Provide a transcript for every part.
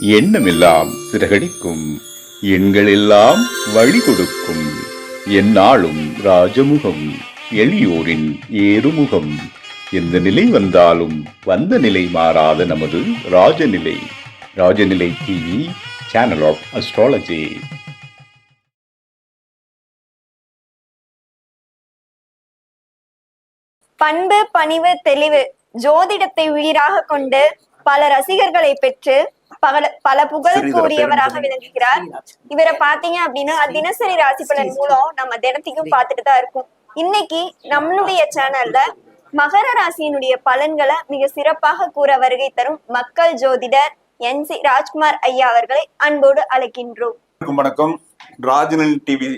எண்ணமெல்லாம் சிறகடிக்கும். எண்களெல்லாம் வழி கொடுக்கும் எந்நாளும் ராஜமுகம் எளியோரின் ஏறுமுகம். எந்த நிலை வந்தாலும் வந்த நிலை மாறாத நமது Rajanilai. Rajanilai TV channel of astrology பண்பு பணிவு தெளிவு ஜோதிடத்தை உயிராக கொண்டு பல ரசிகர்களை பெற்று பல பல புகழ் கூடியவராக விளங்குகிறார். இவரை பாத்தீங்க அப்படின்னா தினசரி ராசி பலன் மூலம் நம்ம தினத்தையும் பார்த்துட்டு தான் இருக்கோம். இன்னைக்கு நம்மளுடைய சேனல்ல மகர ராசியினுடைய பலன்களை மிக சிறப்பாக கூற வருகை தரும் மக்கள் ஜோதிடர் என் சி ராஜ்குமார் ஐயா அவர்களை அன்போடு அழைக்கின்றோம். வணக்கம் ராஜனல் டிவி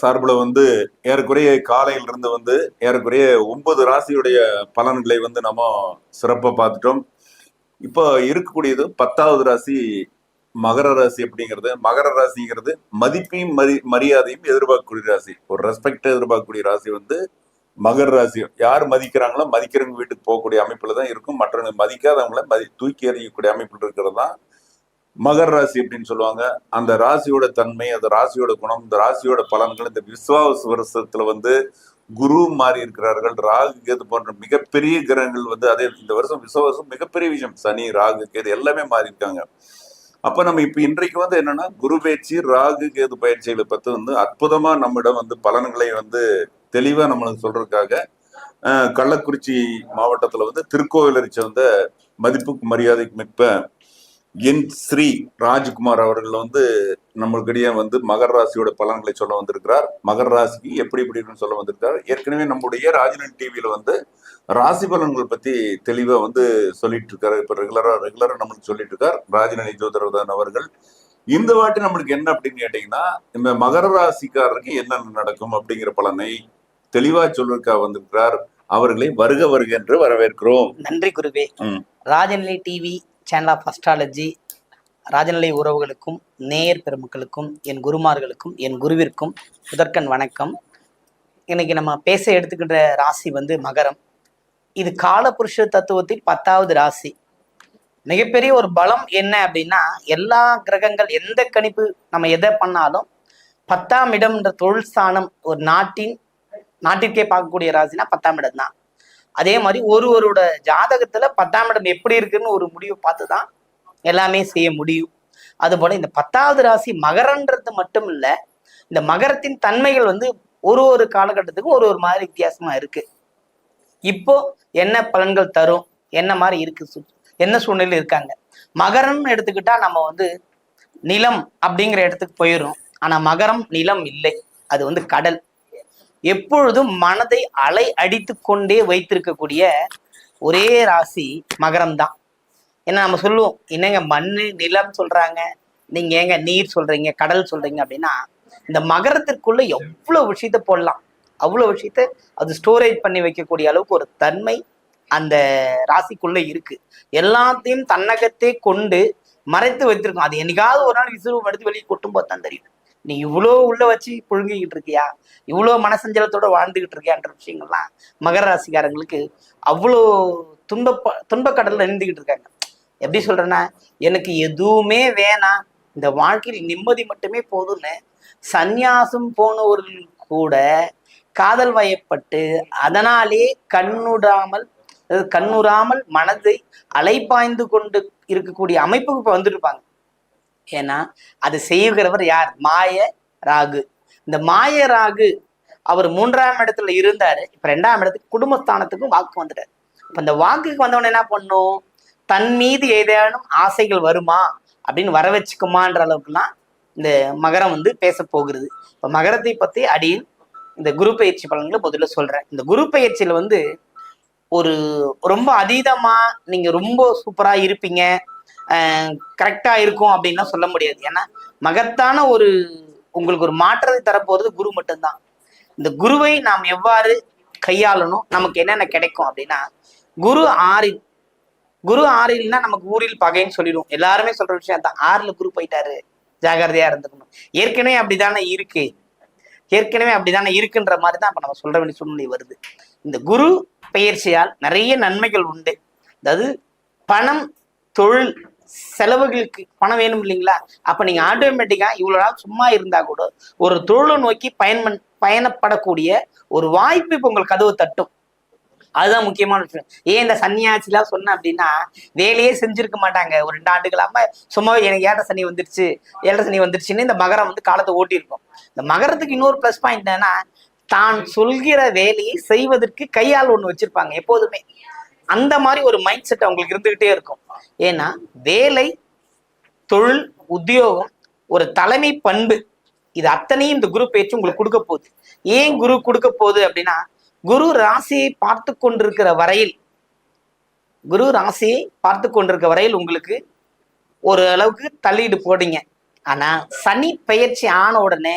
சார்பில் வந்து ஏறக்குறைய காலையிலிருந்து வந்து ஏறக்குறைய ஒன்பது ராசியுடைய பலன்களை வந்து நம்ம சிறப்பாக பார்த்துட்டோம். இப்போ இருக்கக்கூடியது பத்தாவது ராசி மகர ராசி அப்படிங்கிறது. மகர ராசிங்கிறது மதிப்பையும் மரி மரியாதையும் எதிர்பார்க்கக்கூடிய ராசி. ஒரு ரெஸ்பெக்ட் எதிர்பார்க்கக்கூடிய ராசி வந்து மகர ராசி. யார் மதிக்கிறாங்களோ மதிக்கிறவங்க வீட்டுக்கு போகக்கூடிய அமைப்புல தான் இருக்கும். மற்றவங்க மதிக்காதவங்கள மதி தூக்கி எறியக்கூடிய அமைப்பில் இருக்கிறது தான் மகர ராசி அப்படின்னு சொல்லுவாங்க. அந்த ராசியோட தன்மை அந்த ராசியோட குணம் இந்த ராசியோட பலன்கள் இந்த விஸ்வாச வருஷத்துல வந்து குரு மாறி இருக்கிறார்கள். ராகு கேது போன்ற மிகப்பெரிய கிரகங்கள் வந்து அதே இந்த வருஷம் விச வருஷம் மிகப்பெரிய விஷயம். சனி ராகு கேது எல்லாமே மாறி இருக்காங்க. அப்ப நம்ம இப்ப இன்றைக்கு வந்து என்னன்னா குரு பயிற்சி ராகு கேது பயிற்சிகளை பத்தி வந்து அற்புதமா நம்மிடம் வந்து பலன்களை வந்து தெளிவா நம்மளுக்கு சொல்றதுக்காக கள்ளக்குறிச்சி மாவட்டத்துல வந்து திருக்கோவிலரிச்ச வந்து மதிப்புக்கு மரியாதைக்கு மிக்க என் ஸ்ரீ ராஜ்குமார் அவர்கள் வந்து நம்மளுக்கிடையே வந்து மகர ராசியோட பலன்களை சொல்ல வந்திருக்கிறார். மகர ராசிக்கு எப்படி எப்படி சொல்ல வந்திருக்கார் ஏற்கனவே நம்முடைய ராஜனன் டிவியில வந்து ராசி பலன்கள் பத்தி தெளிவா வந்து சொல்லிட்டு இருக்காரு இப்ப ரெகுலரா ரெகுலரா நம்மளுக்கு சொல்லிட்டு இருக்கார் ராஜநலி ஜோதிரதான் அவர்கள். இந்த வாட்டி நம்மளுக்கு என்ன அப்படின்னு கேட்டீங்கன்னா இந்த மகர ராசிக்காரருக்கு என்னென்ன நடக்கும் அப்படிங்கிற பலனை தெளிவா சொல்லிருக்கா வந்திருக்கிறார். அவர்களை வருக வருக என்று வரவேற்கிறோம். நன்றி குருவே. Rajanilai TV channel of astrology Rajanilai உறவுகளுக்கும் நேயர் பெருமக்களுக்கும் என் குருமார்களுக்கும் என் குருவிற்கும் முதற்கண் வணக்கம். இன்னைக்கு நம்ம பேச எடுத்துக்கின்ற ராசி வந்து மகரம். இது காலபுருஷ தத்துவத்தில் பத்தாவது ராசி. மிகப்பெரிய ஒரு பலம் என்ன அப்படின்னா எல்லா கிரகங்கள் எந்த கணிப்பு நம்ம எதை பண்ணாலும் பத்தாம் இடம்ன்ற தொழில் ஸ்தானம் ஒரு நாட்டின் நாட்டிற்கே பார்க்கக்கூடிய ராசினா பத்தாம் இடம் தான் அதே மாதிரி ஒருவரோட ஜாதகத்துல பத்தாம் இடம் எப்படி இருக்குன்னு ஒரு முடிவை பார்த்து தான் எல்லாமே செய்ய முடியும். அதுபோல இந்த பத்தாவது ராசி மகரன்றது மட்டும் இல்ல இந்த மகரத்தின் தன்மைகள் வந்து ஒரு ஒரு காலகட்டத்துக்கும் ஒரு ஒரு மாதிரி வித்தியாசமா இருக்கு. இப்போ என்ன பலன்கள் தரும்? என்ன மாதிரி இருக்கு என்ன சூழ்நிலை இருக்காங்க? மகரம்னு எடுத்துக்கிட்டா நம்ம வந்து நிலம் அப்படிங்கிற இடத்துக்கு போயிடும் ஆனா மகரம் நிலம் இல்லை. அது வந்து கடல். எப்பொழுதும் மனதை அலை அடித்து கொண்டே வைத்திருக்கக்கூடிய ஒரே ராசி மகரம் தான் ஏன்னா நம்ம சொல்லுவோம் என்னங்க மண்ணு நிலம் சொல்றாங்க? நீங்க ஏங்க நீர் சொல்றீங்க கடல் சொல்றீங்க? அப்படின்னா இந்த மகரத்திற்குள்ள எவ்வளவு விஷயத்த போடலாம். அவ்வளவு விஷயத்த அது ஸ்டோரேஜ் பண்ணி வைக்கக்கூடிய அளவுக்கு ஒரு தன்மை அந்த ராசிக்குள்ள இருக்கு. எல்லாத்தையும் தன்னகத்தே கொண்டு மறைத்து வைத்திருக்கும். அது என்னைக்காவது ஒரு நாள் விசுவம் எடுத்து வெளியே கொட்டும் போது தான் தெரியும். நீ இவ்வளோ உள்ள வச்சு புழுங்கிக்கிட்டு இருக்கியா? இவ்வளோ மனசஞ்சலத்தோட வாழ்ந்துகிட்டு இருக்கியான்ற விஷயங்கள்லாம் மகர ராசிக்காரங்களுக்கு அவ்வளோ துன்ப துன்பக்கடலில் நின்றுக்கிட்டு இருக்காங்க. எப்படி சொல்றேன்னா எனக்கு எதுவுமே வேணாம். இந்த வாழ்க்கையில் நிம்மதி மட்டுமே போதும்னு சந்நியாசம் போனவர்கள் கூட காதல் வயப்பட்டு அதனாலே கண்ணுடாமல் கண்ணுறாமல் மனதை அலைப்பாய்ந்து கொண்டு இருக்கக்கூடிய அமைப்புக்கு இப்போ வந்துருப்பாங்க. ஏன்னா அது செய்கிறவர் யார்? மாய ராகு. இந்த மாய ராகு அவர் மூன்றாம் இடத்துல இருந்தாரு. இப்ப ரெண்டாம் இடத்துக்கு குடும்பஸ்தானத்துக்கும் வாக்கு வந்துட்டார். இப்ப இந்த வாக்குக்கு வந்தவன என்ன பண்ணும்? தன் மீது ஏதேனும் ஆசைகள் வருமா? அப்படின்னு வர வச்சுக்குமான்ற அளவுக்குலாம் இந்த மகரம் வந்து பேச போகிறது. இப்ப மகரத்தை பத்தி அடியில் இந்த குரு பயிற்சி பலன்களை முதல்ல சொல்றேன். இந்த குரு பயிற்சியில வந்து ஒரு ரொம்ப அதீதமா நீங்க ரொம்ப சூப்பரா இருப்பீங்க. கரெக்டா இருக்கும் அப்படின்லாம் சொல்ல முடியாது. ஏன்னா மகத்தான ஒரு உங்களுக்கு ஒரு மாற்றத்தை தரப்போகிறது குரு மட்டும்தான். இந்த குருவை நாம் எவ்வாறு கையாளணும் நமக்கு என்னென்ன கிடைக்கும் அப்படின்னா குரு ஆறில் குரு ஆறில்னா நமக்கு ஊரில் பகைன்னு சொல்லிடும் எல்லாருமே சொல்ற விஷயம் தான் ஆறுல குரு போயிட்டாரு. ஜாகிரதையா இருந்துக்கணும். ஏற்கனவே அப்படிதானே இருக்கு. ஏற்கனவே அப்படிதானே இருக்குன்ற மாதிரி தான் இப்போ நம்ம சொல்ற வேண்டிய சூழ்நிலை வருது. இந்த குரு பெயர்ச்சியால் நிறைய நன்மைகள் உண்டு. அதாவது பணம் தொழில் செலவுகளுக்கு பணம் வேணும் இல்லைங்களா? அப்ப நீங்க ஆட்டோமேட்டிக்கா இவ்வளோ நாள் சும்மா இருந்தா கூட ஒரு தொழிலை நோக்கி பயன் பயணப்படக்கூடிய ஒரு வாய்ப்பு இப்ப உங்களுக்கு கதவு தட்டும். அதுதான் முக்கியமான விஷயம். ஏன் இந்த சன்னியாசிலாம் சொன்னேன் அப்படின்னா வேலையே செஞ்சிருக்க மாட்டாங்க. ஒரு ரெண்டு ஆண்டுகளாம சும்மா எனக்கு ஏழரை சனி வந்துருச்சு ஏழரை சனி வந்துருச்சுன்னு இந்த மகரம் வந்து காலத்தை ஓட்டியிருக்கும். இந்த மகரத்துக்கு இன்னொரு ப்ளஸ் பாயிண்ட் என்னன்னா தான் சொல்கிற வேலையை செய்வதற்கு கையால் ஒண்ணு வச்சிருப்பாங்க எப்போதுமே. அந்த மாதிரி ஒரு மைண்ட் செட் அவங்களுக்கு இருந்துகிட்டே இருக்கும். ஏன்னா வேலை தொழில் உத்தியோகம் ஒரு தலைமை பண்பு. இது அத்தனையும் இந்த குரு பயிற்சி உங்களுக்கு கொடுக்க போகுது. ஏன் குரு கொடுக்க போகுது அப்படின்னா குரு ராசியை பார்த்து கொண்டிருக்கிற வரையில் குரு ராசியை பார்த்து கொண்டிருக்க வரையில் உங்களுக்கு ஒரு அளவுக்கு தள்ளிட்டு போடுங்க ஆனா சனி பயிற்சி ஆன உடனே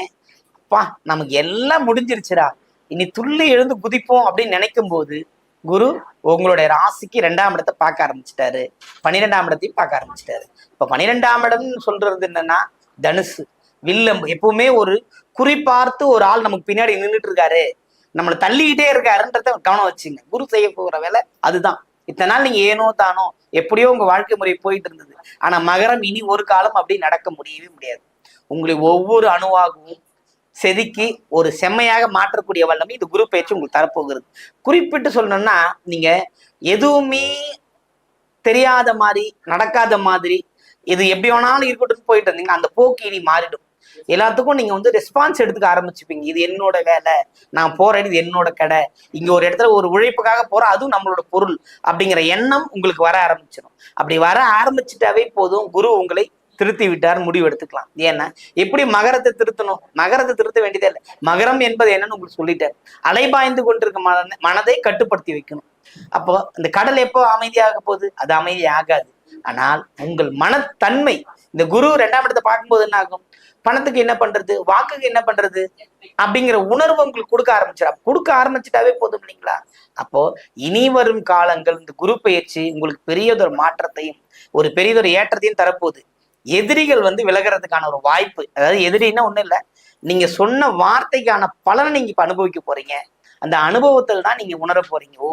அப்பா நமக்கு எல்லாம் முடிஞ்சிருச்சுடா. இனி துள்ளி எழுந்து குதிப்போம் அப்படின்னு நினைக்கும் போது குரு உங்களுடைய ராசிக்கு ரெண்டாம் இடத்தை பார்க்க ஆரம்பிச்சிட்டாரு. பன்னிரெண்டாம் இடத்தையும் பார்க்க ஆரம்பிச்சிட்டாரு. இப்ப பன்னிரெண்டாம் இடம்னு சொல்றது என்னன்னா தனுசு. வில்லம் எப்பவுமே ஒரு குறிப்பார்த்து ஒரு ஆள் நமக்கு பின்னாடி நின்றுட்டு இருக்காரு. நம்மளை தள்ளிக்கிட்டே இருக்காருன்றத கவனம் வச்சுங்க. குரு செய்ய போகிற வேலை அதுதான். இத்தனை நாள் நீங்க ஏனோ தானோ எப்படியோ உங்க வாழ்க்கை முறை போயிட்டு இருந்தது. ஆனா மகரம் இனி ஒரு காலம் அப்படி நடக்க முடியவே முடியாது. உங்களை ஒவ்வொரு அணுவாகவும் செதுக்கி ஒரு செம்மையாக மாற்றக்கூடிய வல்லமை இது குரு பயிற்சி உங்களுக்கு தரப்போகிறது. குறிப்பிட்டு சொல்லணும்னா நீங்க எதுவுமே தெரியாத மாதிரி நடக்காத மாதிரி இது எப்படி வேணாலும் இருக்கட்டும் போயிட்டு இருந்தீங்க அந்த போக்கு இனி மாறிடும். எல்லாத்துக்கும் நீங்க வந்து ரெஸ்பான்ஸ் எடுத்துக்க ஆரம்பிச்சுப்பீங்க. இது என்னோட வேலை நான் போறேன் இது என்னோட கடை இங்க ஒரு இடத்துல ஒரு உழைப்புக்காக போறோம் அதுவும் நம்மளோட பொருள் அப்படிங்கிற எண்ணம் உங்களுக்கு வர ஆரம்பிச்சிடும் அப்படி வர ஆரம்பிச்சிட்டாவே போதும் குரு உங்களை திருத்தி விட்டார் முடிவு எடுத்துக்கலாம். ஏன்னா எப்படி மகரத்தை திருத்தணும்? மகரத்தை திருத்த வேண்டியதே இல்லை. மகரம் என்பது என்னன்னு உங்களுக்கு சொல்லிட்டார் அலைபாய்ந்து கொண்டிருக்க மன மனதை கட்டுப்படுத்தி வைக்கணும். அப்போ இந்த கடல் எப்போ அமைதியாக போகுது? அது அமைதி ஆகாது. ஆனால் உங்கள் மனத்தன்மை இந்த குரு ரெண்டாம் இடத்தை பார்க்கும்போது என்ன ஆகும்? பணத்துக்கு என்ன பண்றது? வாக்குக்கு என்ன பண்றது? அப்படிங்கிற உணர்வு உங்களுக்கு கொடுக்க ஆரம்பிச்சிடா கொடுக்க ஆரம்பிச்சிட்டாவே போதும் இல்லைங்களா? அப்போ இனி வரும் காலங்கள் இந்த குரு பயிற்சி உங்களுக்கு பெரியதொரு மாற்றத்தையும் ஒரு பெரியதொரு ஏற்றத்தையும் தரப்போகுது. எதிரிகள் வந்து விலகிறதுக்கான ஒரு வாய்ப்பு அதாவது எதிரின்னா ஒண்ணும் இல்லை. நீங்க சொன்ன வார்த்தைக்கான பலனை நீங்க இப்ப அனுபவிக்க போறீங்க. அந்த அனுபவத்தில் தான் நீங்க உணர போறீங்க. ஓ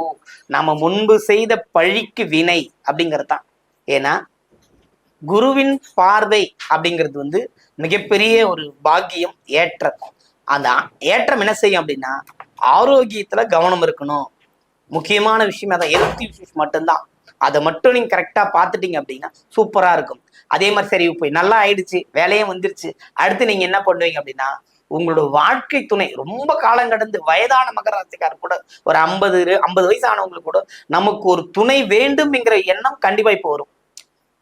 நாம முன்பு செய்த பழிக்கு வினை அப்படிங்கிறது தான். ஏன்னா குருவின் பார்வை அப்படிங்கிறது வந்து மிகப்பெரிய ஒரு பாக்கியம் ஏற்றம். அந்த ஏற்றம் என்ன செய்யும் அப்படின்னா ஆரோக்கியத்துல கவனம் இருக்கணும். முக்கியமான விஷயம் அதான் ஹெல்த் இஷ்யூஸ் மட்டும்தான். அதை மட்டும் நீங்க கரெக்டா பார்த்துட்டீங்க அப்படின்னா சூப்பரா இருக்கும். அதே மாதிரி சரி போய் நல்லா ஆயிடுச்சு வேலையும் வந்துருச்சு. அடுத்து நீங்க என்ன பண்ணுவீங்க அப்படின்னா உங்களோட வாழ்க்கை துணை ரொம்ப காலம் கடந்து வயதான மகராசிக்கார் கூட ஒரு ஐம்பது ஐம்பது வயசு ஆனவங்களுக்கு கூட நமக்கு ஒரு துணை வேண்டும் என்கிற எண்ணம் கண்டிப்பா இப்போ வரும்.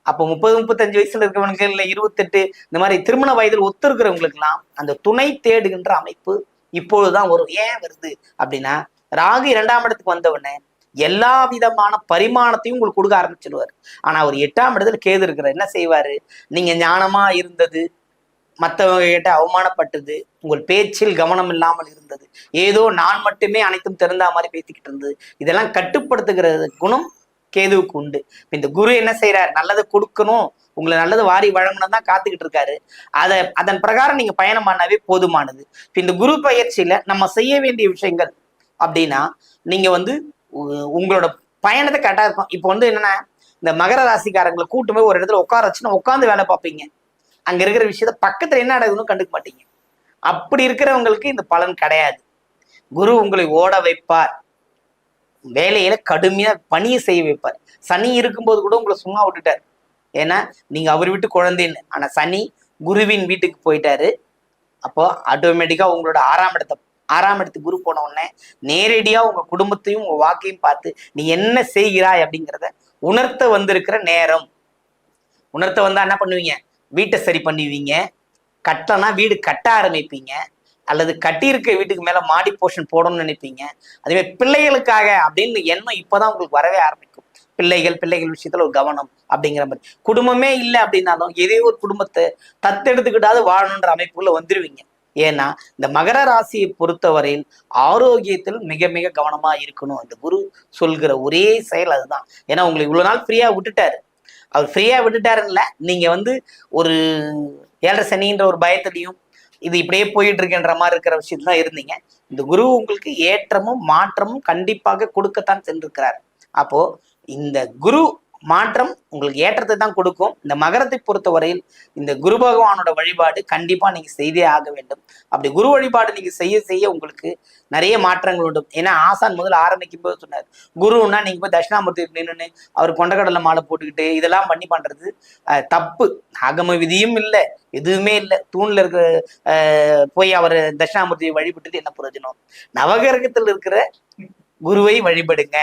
அப்போ முப்பது முப்பத்தஞ்சு வயசுல இருக்கிறவங்களுக்கு இல்ல இருபத்தெட்டு இந்த மாதிரி திருமண வயதில் ஒத்துருக்கிறவங்களுக்குலாம் அந்த துணை தேடுகின்ற அமைப்பு இப்பொழுதுதான் வரும். ஏன் வருது அப்படின்னா ராகு இரண்டாம் இடத்துக்கு வந்தவுடனே எல்லா விதமான பரிமாணத்தையும் உங்களுக்கு கொடுக்க ஆரம்பிச்சிருவார். ஆனா அவர் எட்டாம் இடத்துல கேது இருக்கிற என்ன செய்வாரு? நீங்க ஞானமா இருந்தது மற்றவங்க கிட்ட அவமானப்பட்டது உங்கள் பேச்சில் கவனம் இல்லாமல் இருந்தது ஏதோ நான் மட்டுமே அனைத்தும் திறந்தா மாதிரி பேசிக்கிட்டு இருந்தது இதெல்லாம் கட்டுப்படுத்துகிற குணம் கேதுவுக்கு உண்டு. இந்த குரு என்ன செய்யறாரு நல்லதை கொடுக்கணும். உங்களை நல்லது வாரி வழங்கணும் தான் காத்துக்கிட்டு இருக்காரு. அதை அதன் பிரகாரம் நீங்க பயணம் பண்ணாவே போதுமானது. இந்த குரு பயிற்சியில நம்ம செய்ய வேண்டிய விஷயங்கள் அப்படின்னா நீங்க வந்து உங்களோட பயணத்தை கரெக்டா இருக்கும். இப்போ வந்து என்னன்னா இந்த மகர ராசிக்காரங்களை கூட்டு போய் ஒரு இடத்துல உட்கார வச்சுன்னா உட்காந்து வேலை பார்ப்பீங்க. அங்க இருக்கிற விஷயத்த பக்கத்துல என்ன நடக்குதுன்னு கண்டுக்க மாட்டீங்க. அப்படி இருக்கிறவங்களுக்கு இந்த பலன் கிடையாது. குரு உங்களை ஓட வைப்பார். வேலையில கடுமையா பணியை செய்ய வைப்பார். சனி இருக்கும்போது கூட உங்களை சும்மா விட்டுட்டார். ஏன்னா நீங்க அவர் வீட்டு குழந்தைன்னு. ஆனா சனி குருவின் வீட்டுக்கு போயிட்டாரு. அப்போ ஆட்டோமேட்டிக்கா உங்களோட ஆறாம் இடத்தை ஆறாம் இடத்து குரு போன உடனே நேரடியா உங்க குடும்பத்தையும் உங்க வாக்கையும் பார்த்து நீ என்ன செய்கிறாய்? அப்படிங்கிறத உணர்த்த வந்திருக்கிற நேரம். உணர்த்த வந்தா என்ன பண்ணுவீங்க? வீட்டை சரி பண்ணுவீங்க. கட்டனா வீடு கட்ட ஆரம்பிப்பீங்க. அல்லது கட்டியிருக்க வீட்டுக்கு மேல மாடி போர்ஷன் போடணும்னு நினைப்பீங்க. அதே மாதிரி பிள்ளைகளுக்காக அப்படின்னு எண்ணம் இப்பதான் உங்களுக்கு வரவே ஆரம்பிக்கும். பிள்ளைகள் பிள்ளைகள் விஷயத்துல ஒரு கவனம் அப்படிங்கிற மாதிரி. குடும்பமே இல்லை அப்படின்னாலும் எதே ஒரு குடும்பத்தை தத்தெடுத்துக்கிட்டாவது வாழணுன்ற அமைப்புல வந்துருவீங்க. ஏன்னா இந்த மகர ராசியை பொறுத்தவரையில் ஆரோக்கியத்தில் மிக மிக கவனமா இருக்கணும். இந்த குரு சொல்கிற ஒரே செயல் அதுதான். ஏன்னா உங்களை இவ்வளவு நாள் ஃப்ரீயா விட்டுட்டாரு. அவர் ஃப்ரீயா விட்டுட்டாருல்ல நீங்க வந்து ஒரு ஏழரை சனின்ற ஒரு பயத்திலையும் இது இப்படியே போயிட்டு இருக்கின்ற மாதிரி இருக்கிற விஷயத்துல தான் இருந்தீங்க. இந்த குரு உங்களுக்கு ஏற்றமும் மாற்றமும் கண்டிப்பாக கொடுக்கத்தான் சென்றிருக்கிறார். அப்போ இந்த குரு மாற்றம் உங்களுக்கு ஏற்றத்தை தான் கொடுக்கும். இந்த மகரத்தை பொறுத்தவரையில் இந்த குரு பகவானோட வழிபாடு கண்டிப்பா நீங்க செய்தே ஆக வேண்டும். அப்படி குரு வழிபாடு நீங்க செய்ய செய்ய உங்களுக்கு நிறைய மாற்றங்கள் உண்டு. ஏன்னா ஆசான் முதல்ல ஆரம்பிக்கும் போது சொன்னார் குருன்னா நீங்க போய் தட்சிணாமூர்த்தி நின்றுன்னு அவர் கொண்டக்கடலை மாலை போட்டுக்கிட்டு இதெல்லாம் பண்ணி பண்றது தப்பு. ஆகம விதியும் இல்லை எதுவுமே இல்லை. தூண்ல இருக்கிற அஹ், போய் அவர் தட்சிணாமூர்த்தியை வழிபட்டுட்டு என்ன பிரயோஜனம்? நவகிரகத்தில் இருக்கிற குருவை வழிபடுங்க.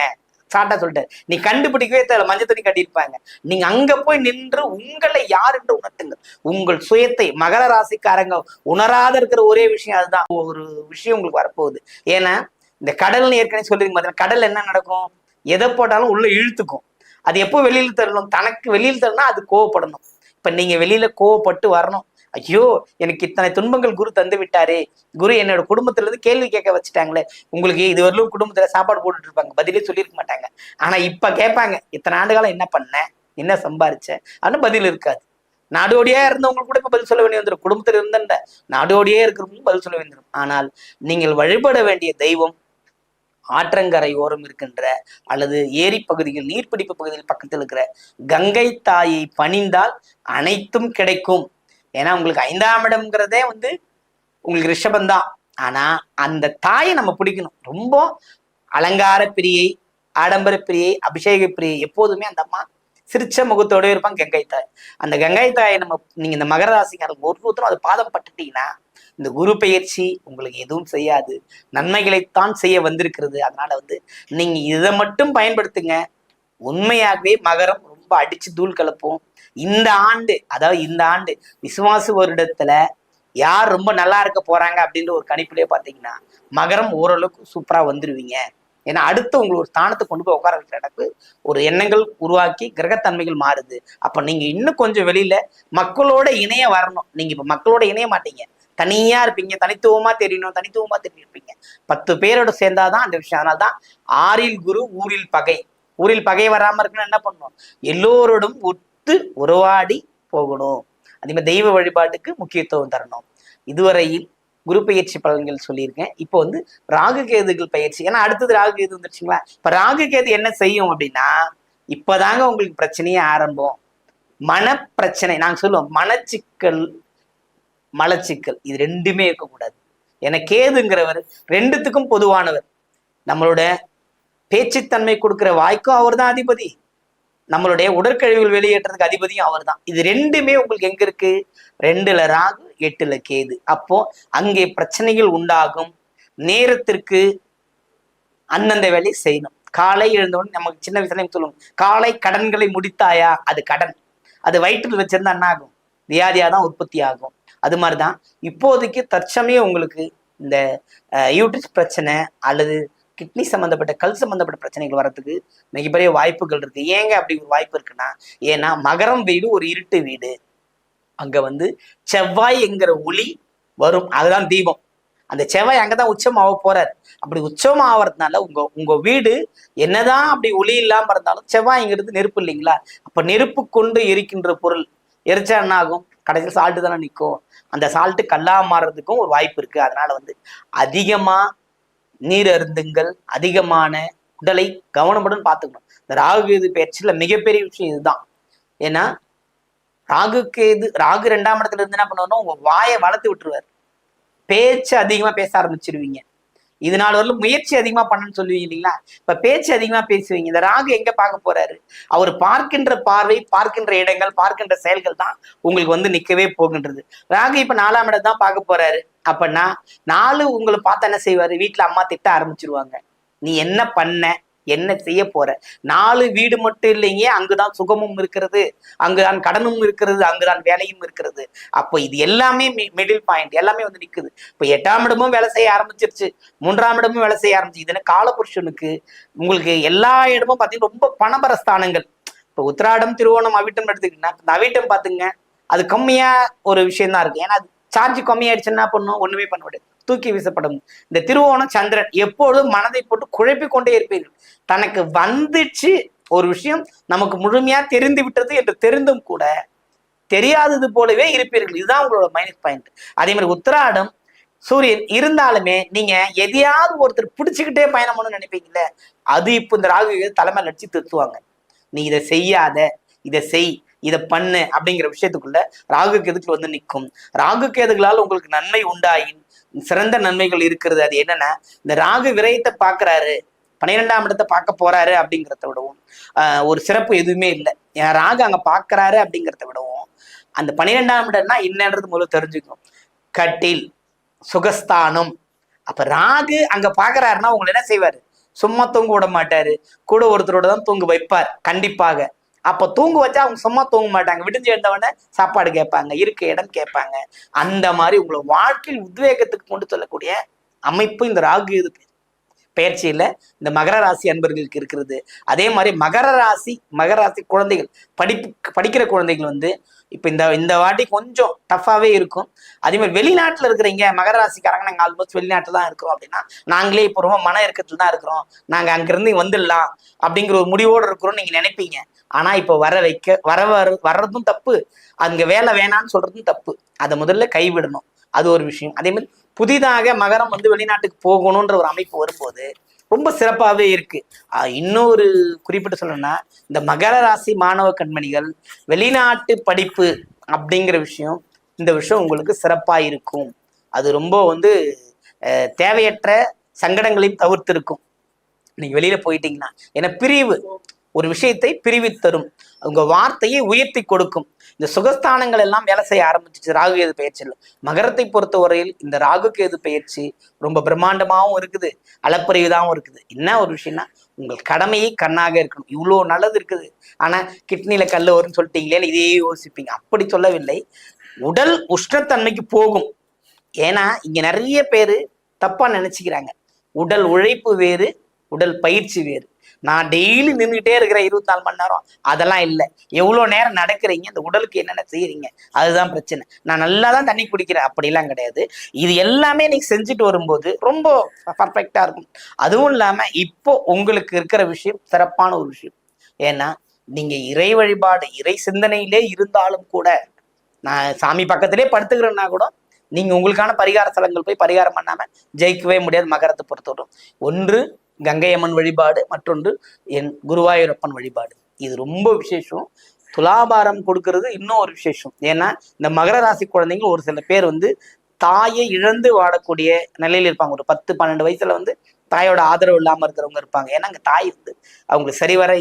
சாட்டா சொல்லிட்டாரு நீ கண்டுபிடிக்கவே தேவை மஞ்சள் தண்ணி கட்டியிருப்பாங்க. நீங்க அங்க போய் நின்று உங்களை யார் என்று உணர்த்துங்க உங்கள் சுயத்தை மகர ராசிக்காரங்க உணராத இருக்கிற ஒரே விஷயம் அதுதான். ஒரு விஷயம் உங்களுக்கு வரப்போகுது. ஏன்னா இந்த கடல்னு ஏற்கனவே சொல்லிருங்க பார்த்தீங்கன்னா கடல் என்ன நடக்கும்? எதை போட்டாலும் உள்ள இழுத்துக்கும். அது எப்போ வெளியில் தரணும் தனக்கு வெளியில் தரணும்னா அது கோவப்படணும். இப்ப நீங்க வெளியில கோவப்பட்டு வரணும். ஐயோ எனக்கு இத்தனை துன்பங்கள் குரு தந்து விட்டாரே. குரு என்னோட குடும்பத்துல இருந்து கேள்வி கேட்க வச்சுட்டாங்களே. உங்களுக்கு இதுவரையிலும் குடும்பத்துல சாப்பாடு போட்டுட்டு இருப்பாங்க. பதிலே சொல்லியிருக்க மாட்டாங்க. ஆனா இப்ப கேட்பாங்க இத்தனை ஆண்டு காலம் என்ன பண்ண? என்ன சம்பாரிச்ச? அப்படின்னு பதில் இருக்காது. நாடோடியா இருந்தவங்களுக்கு கூட இப்ப பதில் சொல்ல வேண்டிய வந்துடும் குடும்பத்துல இருந்த நாடோடியே இருக்கிறவங்களுக்கும் பதில் சொல்ல வேண்டியிருக்கும். ஆனால் நீங்கள் வழிபட வேண்டிய தெய்வம் ஆற்றங்கரை ஓரம் இருக்கின்ற அல்லது ஏரி பகுதிகள் நீர்பிடிப்பு பகுதிகள் பக்கத்தில் இருக்கிற கங்கை தாயை பணிந்தால் அனைத்தும் கிடைக்கும். ஏன்னா உங்களுக்கு ஐந்தாம் இடம்ங்கிறதே வந்து உங்களுக்கு ரிஷபந்தான் ஆனா அந்த தாயை நம்ம பிடிக்கணும். ரொம்ப அலங்கார பிரியை ஆடம்பர பிரியை அபிஷேக பிரியை எப்போதுமே அந்த அம்மா சிரிச்ச முகத்தோடய இருப்பான் கங்கை தாய். அந்த கங்கை தாயை நம்ம நீங்க இந்த மகர ராசிக்காரங்க ஒருத்தரும் அது பாதம் பட்டுட்டீங்கன்னா இந்த குரு பயிற்சி உங்களுக்கு எதுவும் செய்யாது. நன்மைகளைத்தான் செய்ய வந்திருக்கிறது. அதனால வந்து நீங்க இதை மட்டும் பயன்படுத்துங்க. உண்மையாகவே மகரம் கண்டிப்பா அடிச்சு தூள் கலப்போம். இந்த ஆண்டு அதாவது இந்த ஆண்டு விசுவாசு வருடத்துல யார் ரொம்ப நல்லா இருக்க போறாங்க அப்படின்ற ஒரு கணிப்புலயே பாத்தீங்கன்னா மகரம் ஓரளவுக்கு சூப்பரா வந்துருவீங்க. ஏன்னா அடுத்து உங்களுக்கு ஒரு ஸ்தானத்தை கொண்டு போய் உட்கார வைக்கிற ஒரு எண்ணங்கள் உருவாக்கி கிரகத்தன்மைகள் மாறுது. அப்ப நீங்க இன்னும் கொஞ்சம் வெளியில மக்களோட இணைய வரணும். நீங்க இப்ப மக்களோட இணைய மாட்டீங்க. தனியா இருப்பீங்க தனித்துவமா தெரியணும் தனித்துவமா தெரிஞ்சிருப்பீங்க. பத்து பேரோட சேர்ந்தாதான் அந்த விஷயம். அதனால்தான் ஆறில் குரு ஊரில் பகை. ஊரில் பகை வராம இருக்குன்னு என்ன பண்ணணும் எல்லோரோடும் ஒத்து உறவாடி போகணும். அதே மாதிரி தெய்வ வழிபாட்டுக்கு முக்கியத்துவம் தரணும். இதுவரையில் குரு பயிற்சி பலன்கள் சொல்லியிருக்கேன். இப்போ வந்து ராகு கேதுகள் பயிற்சி. ஏன்னா அடுத்தது ராகு கேது வந்துருச்சுங்களா? இப்ப ராகு கேது என்ன செய்யும் அப்படின்னா இப்பதாங்க உங்களுக்கு பிரச்சனையே ஆரம்பம். மனப்பிரச்சனை நாங்க சொல்லுவோம் மனச்சிக்கல் மலச்சிக்கல் இது ரெண்டுமே இருக்கக்கூடாது. ஏன்னா கேதுங்கிறவர் ரெண்டுத்துக்கும் பொதுவானவர். நம்மளோட பேச்சுத்தன்மை கொடுக்குற வாய்க்கும் அவர் தான் அதிபதி. நம்மளுடைய உடற்கழிவுகள் வெளியேற்றதுக்கு அதிபதியும் அவர் தான் இது ரெண்டுமே உங்களுக்கு எங்க இருக்கு? ரெண்டுல ராகு எட்டுல கேது. அப்போ அங்கே பிரச்சனைகள் உண்டாகும். நேரத்திற்கு அந்தந்த வேலையை செய்யணும். காலை எழுந்தவுடனே நமக்கு சின்ன வயசுல சொல்லுவோம் காலை கடன்களை முடித்தாயா? அது கடன். அது வயிற்றில் வச்சிருந்தா என்ன ஆகும்? வியாதியா தான் உற்பத்தி ஆகும். அது மாதிரிதான் இப்போதைக்கு தற்சமயம் உங்களுக்கு இந்த யூட்ரிஸ் பிரச்சனை அல்லது கிட்னி சம்மந்தப்பட்ட கல் சம்பந்தப்பட்ட பிரச்சனைகள் வரதுக்கு மிகப்பெரிய வாய்ப்புகள் இருக்கு. ஏங்க அப்படி ஒரு வாய்ப்பு இருக்குன்னா ஏன்னா மகரம் வீடு ஒரு இருட்டு வீடு. அங்க வந்து செவ்வாய் என்கிற ஒளி வரும். அதுதான் தீபம். அந்த செவ்வாய் அங்கதான் உச்சம் ஆக போறாரு. அப்படி உச்சம் ஆகிறதுனால உங்க உங்க வீடு என்னதான் அப்படி ஒளி இல்லாம இருந்தாலும் செவ்வாய்ங்கிறது நெருப்பு இல்லைங்களா? அப்ப நெருப்பு கொண்டு எரிக்கின்ற பொருள் எரிச்சா என்ன ஆகும்? கடைசியில் சால்ட்டு தானே நிற்கும் அந்த சால்ட்டு கல்லா மாறுறதுக்கும் ஒரு வாய்ப்பு இருக்கு. அதனால வந்து அதிகமா நீர் அருந்துங்கள் அதிகமான உடலை கவனமுடன் பார்த்துக்கணும். இந்த ராகு கேது பயிற்சியில மிகப்பெரிய விஷயம் இதுதான். ஏன்னா ராகு கேது ராகு ரெண்டாம் இடத்துல இருந்து என்ன பண்ணுவாருன்னா உங்க வாயை வளர்த்து விட்டுருவாரு. பேச்சு அதிகமா பேச ஆரம்பிச்சிருவீங்க. இது நாள் வரலும் முயற்சி அதிகமா பண்ணணும்னு சொல்லுவீங்க இல்லைங்களா? இப்ப பேச்சு அதிகமா பேசுவீங்க. இந்த ராகு எங்க பார்க்க போறாரு? அவர் பார்க்கின்ற பார்வை பார்க்கின்ற இடங்கள் பார்க்கின்ற செயல்கள் தான் உங்களுக்கு வந்து நிக்கவே போகின்றது. ராகு இப்ப நாலாம் இடம் தான் பார்க்க போறாரு. அப்பன்னா நாலு உங்களை பார்த்தா என்ன செய்வாரு? வீட்டுல அம்மா திட்ட ஆரம்பிச்சிருவாங்க. நீ என்ன பண்ண? என்ன செய்ய போற? நாலு வீடு மட்டும் இல்லைங்க அங்குதான் சுகமும் இருக்கிறது அங்குதான் கடனும் இருக்கிறது அங்குதான் வேலையும் இருக்கிறது. அப்போ இது எல்லாமே மிடில் பாயிண்ட் எல்லாமே வந்து நிக்குது. இப்போ எட்டாம் இடமும் வேலை செய்ய ஆரம்பிச்சிருச்சு மூன்றாம் இடமும் வேலை செய்ய ஆரம்பிச்சு இதுன்னு காலபுருஷனுக்கு? உங்களுக்கு எல்லா இடமும் பார்த்தீங்கன்னா ரொம்ப பணபர ஸ்தானங்கள் இப்போ உத்திராடம் திருவோணம் அவிட்டம் எடுத்துக்கிட்டீங்கன்னா இந்த அவிட்டம் பார்த்துங்க அது கம்மியா ஒரு விஷயம் தான் இருக்கு. ஏன்னா அது சார்ஜ் கம்மியாயிடுச்சு என்ன பண்ணும் ஒண்ணுமே பண்ண முடியாது. தூக்கி வீசப்படும். இந்த திருவோணம் சந்திரன் எப்பொழுதும் மனதை போட்டு குழப்பி கொண்டே இருப்பீர்கள். தனக்கு வந்துச்சு ஒரு விஷயம் நமக்கு முழுமையா தெரிந்து விட்டது என்று தெரிந்தும் கூட தெரியாதது போலவே இருப்பீர்கள். இதுதான் உங்களோட மைனஸ் பாயிண்ட் அதே மாதிரி உத்திராடம் சூரியன் இருந்தாலுமே நீங்க எதையாவது ஒருத்தர் பிடிச்சுக்கிட்டே பயணம் பண்ணணும்னு நினைப்பீங்கல்ல அது இப்போ இந்த ராகு தலைமையில் அடிச்சு திருத்துவாங்க. நீ இதை செய்யாத இதை செய் இதை பண்ணு அப்படிங்கிற விஷயத்துக்குள்ள ராகு கேதுக்கள் வந்து நிற்கும் ராகு கேதுகளால் உங்களுக்கு நன்மை உண்டாயின் சிறந்த நன்மைகள் இருக்கிறது அது என்னன்னா இந்த ராகு விரயத்தை பார்க்குறாரு பன்னிரெண்டாம் இடத்தை பார்க்க போறாரு அப்படிங்கிறத விடவும் ஒரு சிறப்பு எதுவுமே இல்லை. என் ராகு அங்க பார்க்கறாரு அப்படிங்கிறத விடவும் அந்த பன்னிரெண்டாம் இடம்னா என்னன்றது முதல்ல தெரிஞ்சுக்கணும். கட்டில் சுகஸ்தானம். அப்ப ராகு அங்க பாக்குறாருன்னா உங்களை என்ன செய்வாரு? சும்மா தூங்க விட மாட்டாரு. கூட ஒருத்தரோட தான் தூங்க வைப்பார் கண்டிப்பாக. அப்ப தூங்க வச்சா அவங்க சும்மா தூங்க மாட்டாங்க. விடிஞ்சு எழுந்தவொடனே சாப்பாடு கேட்பாங்க இருக்க இடம் கேட்பாங்க. அந்த மாதிரி உங்களை வாழ்க்கையில் உத்வேகத்துக்கு கொண்டு செல்லக்கூடிய அமைப்பு இந்த ராகு இது பயிற்சியில் இந்த மகர ராசி அன்பர்களுக்கு இருக்கிறது. அதே மாதிரி மகர ராசி மகர ராசி குழந்தைகள் படிப்பு படிக்கிற குழந்தைகள் வந்து இப்போ இந்த இந்த வாட்டி கொஞ்சம் டஃப்பாகவே இருக்கும். அதே மாதிரி வெளிநாட்டில் இருக்கிறீங்க மகர ராசிக்காரங்க நாங்கள் ஆல்மோஸ்ட் வெளிநாட்டில் தான் இருக்கிறோம் அப்படின்னா நாங்களே இப்போ ரொம்ப மன இறுக்கத்தில் தான் இருக்கிறோம். நாங்கள் அங்கேருந்து வந்துடலாம் அப்படிங்கிற ஒரு முடிவோடு இருக்கிறோம் நீங்கள் நினைப்பீங்க. ஆனால் இப்போ வர வைக்க வர வர வர்றதும் தப்பு. அங்கே வேலை வேணான்னு சொல்றதும் தப்பு. அதை முதல்ல கைவிடணும். அது ஒரு விஷயம். அதே மாதிரி புதிதாக மகரம் வந்து வெளிநாட்டுக்கு போகணுன்ற ஒரு அமைப்பு வரும்போது ரொம்ப சிறப்பாகவே இருக்கு. இன்னொரு குறிப்பிட்டு சொல்லணும்னா இந்த மகர ராசி மாணவ கண்மணிகள் வெளிநாட்டு படிப்பு அப்படிங்கிற விஷயம் இந்த விஷயம் உங்களுக்கு சிறப்பாக இருக்கும். அது ரொம்ப வந்து தேவையற்ற சங்கடங்களையும் தவிர்த்து இருக்கும் நீங்க வெளியில போயிட்டீங்கன்னா ஏன்னா பிரிவு ஒரு விஷயத்தை பிரிவித் தரும் உங்க வார்த்தையை உயர்த்தி கொடுக்கும். இந்த சுகஸ்தானங்கள் எல்லாம் வேலை செய்ய ஆரம்பிச்சிச்சு. ராகு கேது பயிற்சியில் மகரத்தை பொறுத்தவரையில் இந்த ராகு கேது பயிற்சி ரொம்ப பிரம்மாண்டமாகவும் இருக்குது. அளப்பரியதாகவும் இருக்குது. என்ன ஒரு விஷயம்னா உங்கள் கடமையை கண்ணாக இருக்கணும். இவ்வளோ நல்லது இருக்குது. ஆனால் கிட்னியில் கல் வரும்னு சொல்லிட்டீங்களே இதையே யோசிப்பீங்க. அப்படி சொல்லவில்லை. உடல் உஷ்ணத்தன்மைக்கு போகும். ஏன்னா இங்க நிறைய பேர் தப்பா நினைச்சுக்கிறாங்க. உடல் உழைப்பு வேறு உடல் பயிற்சி வேறு. நான் டெய்லி நின்றுட்டே இருக்கிறேன் இருபத்தி நாலு மணி நேரம் அதெல்லாம் இல்லை. எவ்வளோ நேரம் நடக்கிறீங்க? இந்த உடலுக்கு என்னென்ன செய்யறீங்க அதுதான் பிரச்சனை. நான் நல்லா தான் தண்ணி குடிக்கிறேன். அப்படிலாம் கிடையாது. இது எல்லாமே நீங்க செஞ்சுட்டு வரும்போது ரொம்ப பர்ஃபெக்டா இருக்கும். அதுவும் இல்லாம இப்போ உங்களுக்கு இருக்கிற விஷயம் சிறப்பான ஒரு விஷயம். ஏன்னா நீங்க இறை வழிபாடு இறை சிந்தனையிலே இருந்தாலும் கூட நான் சாமி பக்கத்திலே படுத்துக்கிறேன்னா கூட நீங்க உங்களுக்கான பரிகார ஸ்தலங்கள் போய் பரிகாரம் பண்ணாம ஜெயிக்கவே முடியாது மகரத்தை பொறுத்தவரை ஒன்று கங்கை அம்மன் வழிபாடு மற்றொன்று என் குருவாயூரப்பன் வழிபாடு. இது ரொம்ப விசேஷம். துலாபாரம் கொடுக்கறது இன்னும் ஒரு விசேஷம். ஏன்னா இந்த மகர ராசி குழந்தைங்க ஒரு சில பேர் வந்து தாயை இழந்து வாடக்கூடிய நிலையில் இருப்பாங்க. ஒரு பத்து பன்னெண்டு வயசுல வந்து தாயோட ஆதரவு இல்லாமல் இருக்கிறவங்க இருப்பாங்க. ஏன்னா அங்கே தாய் வந்து அவங்களுக்கு சரிவர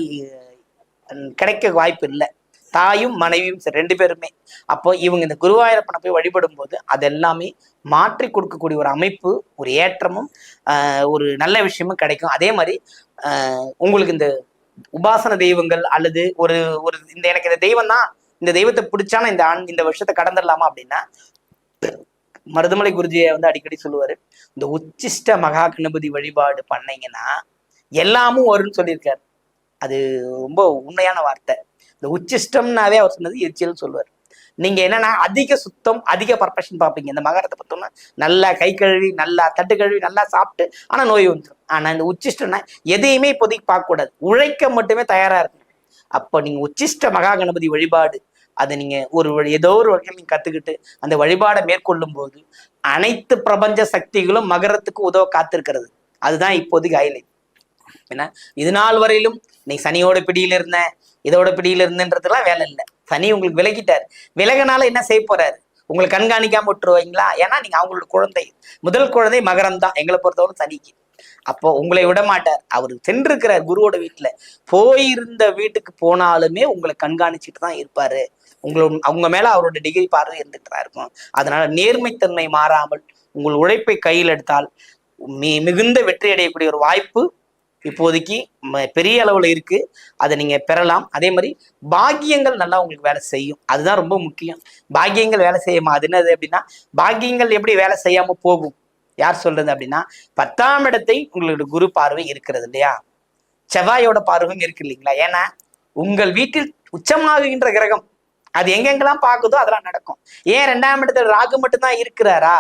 கிடைக்க வாய்ப்பு இல்லை. தாயும் மனைவியும் சரி ரெண்டு பேருமே. அப்போ இவங்க இந்த குருவாயூரப்பனை போய் வழிபடும் போது அது எல்லாமே மாற்றி கொடுக்கக்கூடிய ஒரு அமைப்பு ஒரு ஏற்றமும் ஒரு நல்ல விஷயமும் கிடைக்கும். அதே மாதிரி உங்களுக்கு இந்த உபாசன தெய்வங்கள் அல்லது ஒரு ஒரு இந்த எனக்கு இந்த தெய்வம் தான் இந்த தெய்வத்தை பிடிச்சானா இந்த ஆண் இந்த வருஷத்தை கடந்துடலாமா அப்படின்னா மருதமலை குருஜியை வந்து அடிக்கடி சொல்லுவாரு இந்த உச்சிஷ்ட மகா கணபதி வழிபாடு பண்ணீங்கன்னா எல்லாமும் வரும்னு சொல்லியிருக்காரு. அது ரொம்ப உண்மையான வார்த்தை. இந்த உச்சிஷ்டம்னாவே அவர் சொன்னது எரிச்சல் சொல்லுவார். நீங்க என்னன்னா அதிக சுத்தம் அதிக பர்ஃபெக்ஷன் பார்ப்பீங்க. இந்த மகரத்தை பார்த்தோம்னா நல்லா கை கழுவி நல்லா தட்டு கழுவி நல்லா சாப்பிட்டு ஆனா நோய் வந்துடும் ஆனால் இந்த உச்சிஷ்டம்னா எதையுமே இப்போதைக்கு பார்க்கக்கூடாது. உழைக்க மட்டுமே தயாரா இருக்கணும். அப்போ நீங்க உச்சிஷ்ட மகா கணபதி வழிபாடு அதை நீங்க ஒரு வழி- ஏதோ ஒரு வகையில் நீங்க கத்துக்கிட்டு அந்த வழிபாடை மேற்கொள்ளும் போது அனைத்து பிரபஞ்ச சக்திகளும் மகரத்துக்கு உதவ காத்திருக்கிறது. அதுதான் இப்போதைக்கு ஹைலைட் ஏன்னா இது நாள் வரையிலும் நீ சனியோட பிடியில் இருந்தேன் இதோட பிடியில இருந்துன்றதுலாம் வேலை இல்லை. சனி உங்களுக்கு விலகிட்டாரு. விலகினால என்ன செய்ய போறாரு? உங்களை கண்காணிக்காம விட்டுருவீங்களா? ஏன்னா நீங்க அவங்களோட குழந்தை. முதல் குழந்தை மகரம் தான் எங்களை பொறுத்தவரை சனிக்கு. அப்போ உங்களை விட மாட்டார். அவர் சென்றிருக்கிறார் குருவோட வீட்டுல போயிருந்த வீட்டுக்கு போனாலுமே உங்களை கண்காணிச்சுட்டு தான் இருப்பாரு. உங்களோட அவங்க மேல அவரோட டிகிரி பார்வை இருந்துட்டு தான் இருக்கும். அதனால நேர்மைத்தன்மை மாறாமல் உங்கள் உழைப்பை கையில் எடுத்தால் மி- மிகுந்த வெற்றி அடையக்கூடிய ஒரு வாய்ப்பு இப்போதைக்கு பெரிய அளவில் இருக்கு. அதை நீங்க பெறலாம். அதே மாதிரி பாக்கியங்கள் நல்லா உங்களுக்கு வேலை செய்யும். அதுதான் ரொம்ப முக்கியம். பாக்கியங்கள் வேலை செய்யுமா? அது என்னது அப்படின்னா பாக்கியங்கள் எப்படி வேலை செய்யாம போகும்? யார் சொல்றது அப்படின்னா பத்தாம் இடத்தை உங்களோட குரு பார்வை இருக்கிறது இல்லையா? செவ்வாயோட பார்வையும் இருக்கு இல்லைங்களா? ஏன்னா உங்கள் வீட்டில் உச்சமாகுகின்ற கிரகம் அது எங்கெங்கெல்லாம் பார்க்குதோ அதெல்லாம் நடக்கும். ஏன் ரெண்டாம் இடத்துல ராகு மட்டும்தான் இருக்கிறாரா?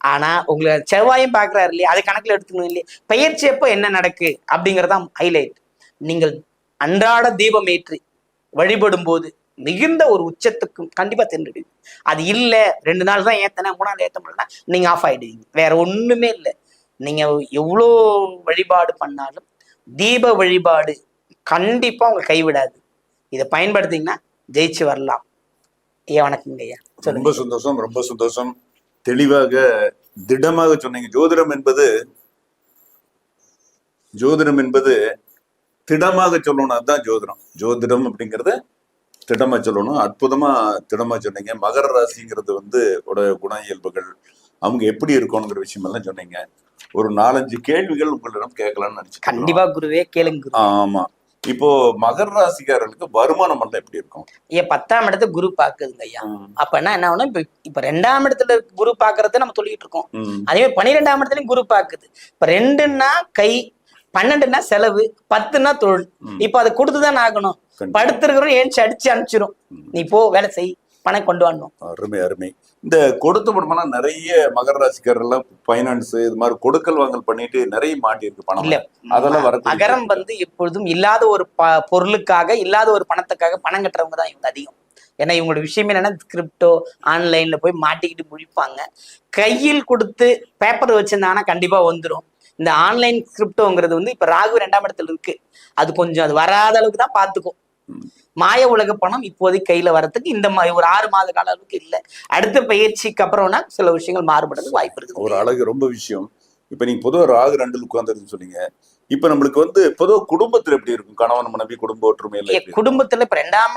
ஆனா உங்களை செவ்வாயும் பார்க்கறாரு இல்லையா? அது கணக்குல எடுத்துக்கணும் இல்லையா? பயிற்சி எப்போ என்ன நடக்கு? அப்படிங்கறதான் ஹைலைட் நீங்கள் அன்றாட தீபம் ஏற்றி வழிபடும் போது மிகுந்த ஒரு உச்சத்துக்கும் கண்டிப்பா தென்றுடுவீங்க அது இல்ல ரெண்டு நாள் தான் ஏத்தன நாள் ஏத்த முடியலன்னா நீங்க ஆஃப் ஆயிடுவீங்க. வேற ஒண்ணுமே இல்லை. நீங்க எவ்வளோ வழிபாடு பண்ணாலும் தீப வழிபாடு கண்டிப்பா உங்களை கைவிடாது. இதை பயன்படுத்திங்கன்னா ஜெயிச்சு வரலாம். ஐயா வணக்கங்க ஐயா. ரொம்ப சந்தோஷம் ரொம்ப சந்தோஷம். தெளிவாக திடமாக சொன்னீங்க. ஜோதிடம் என்பது ஜோதிடம் என்பது திடமாக சொல்லணும். அதுதான் ஜோதிடம். ஜோதிடம் அப்படிங்கறது திடமா சொல்லணும். அற்புதமா திடமா சொன்னீங்க. மகர ராசிங்கிறது வந்து குண இயல்புகள் அவங்க எப்படி இருக்கணுங்கிற விஷயம் எல்லாம் சொன்னீங்க. ஒரு நாலஞ்சு கேள்விகள் உங்களிடம் கேட்கலாம்னு நினைச்சு கண்டிப்பா குருவே கேளுங்க ஆமா. இப்போ மகர ராசிக்காரர்களுக்கு வருமானம் எல்லாம் எப்படி இருக்கும்? ஐயா பத்தாம் இடத்த குரு பாக்குதுங்க ஐயா. அப்ப என்ன ஆகும்னா இப்ப இப்ப ரெண்டாம் இடத்துல குரு பாக்குறத நம்ம சொல்லிட்டு இருக்கோம். அதே மாதிரி பன்னிரெண்டாம் இடத்துலயும் குரு பாக்குது இப்ப ரெண்டுன்னா கை பன்னெண்டுன்னா செலவு பத்துன்னா தொழில். இப்ப அதை கொடுத்துதான் ஆகணும். படுத்திருக்கிறோம் ஏன்ச்சு அடிச்சு அனுப்பிச்சிரும். நீ போ வேலை செய். பணம் கொண்டு வரணும். அருமை அருமை. இந்த கொடுத்த படம்னா நிறைய மகர ராசிக்காரர்கள் ஃபைனான்ஸ் இது மாதிரி கொடுக்கல் வாங்கல் பண்ணிட்டு நிறைய மாட்டி இருக்கு பணம். இல்ல. அதெல்லாம் வரக்கூடிய அகரம் வந்து எப்பொழுதும் இல்லாத ஒரு ப- பொருளுக்காக இல்லாத ஒரு பணத்துக்காக பணம் கட்டுறவங்க தான் இவங்க அதிகம். ஏன்னா இவங்களோட விஷயம் என்னன்னா கிரிப்டோ ஆன்லைன்ல போய் மாட்டிக்கிட்டு முழிப்பாங்க. கையில் கொடுத்து பேப்பர் வச்சிருந்தாங்கன்னா கண்டிப்பா வந்துடும் இந்த ஆன்லைன் கிரிப்டோங்கிறது வந்து இப்ப ராகு ரெண்டாம் இடத்துல இருக்கு. அது கொஞ்சம் அது வராத அளவுக்கு தான் பாத்துக்கும். மாய உலக பணம் இப்போதைக்கு கையில வரதுக்கு இந்த மாதிரி ஒரு ஆறு மாத கால அளவுக்கு இல்ல. அடுத்த பயிற்சிக்கு அப்புறம்னா சில விஷயங்கள் மாறுபடுறதுக்கு வாய்ப்பு ஒரு இருக்கு அழகு ரொம்ப விஷயம். இப்ப நீங்க பொதுவா ராகு ரெண்டு உட்கார்ந்துருன்னு சொன்னீங்க. இப்ப நம்மளுக்கு வந்து பொதுவா குடும்பத்துல எப்படி இருக்கும்? கணவன் மனைவி குடும்ப ஒற்றுமை இருக்கும்? குடும்பத்துல இப்ப ரெண்டாம்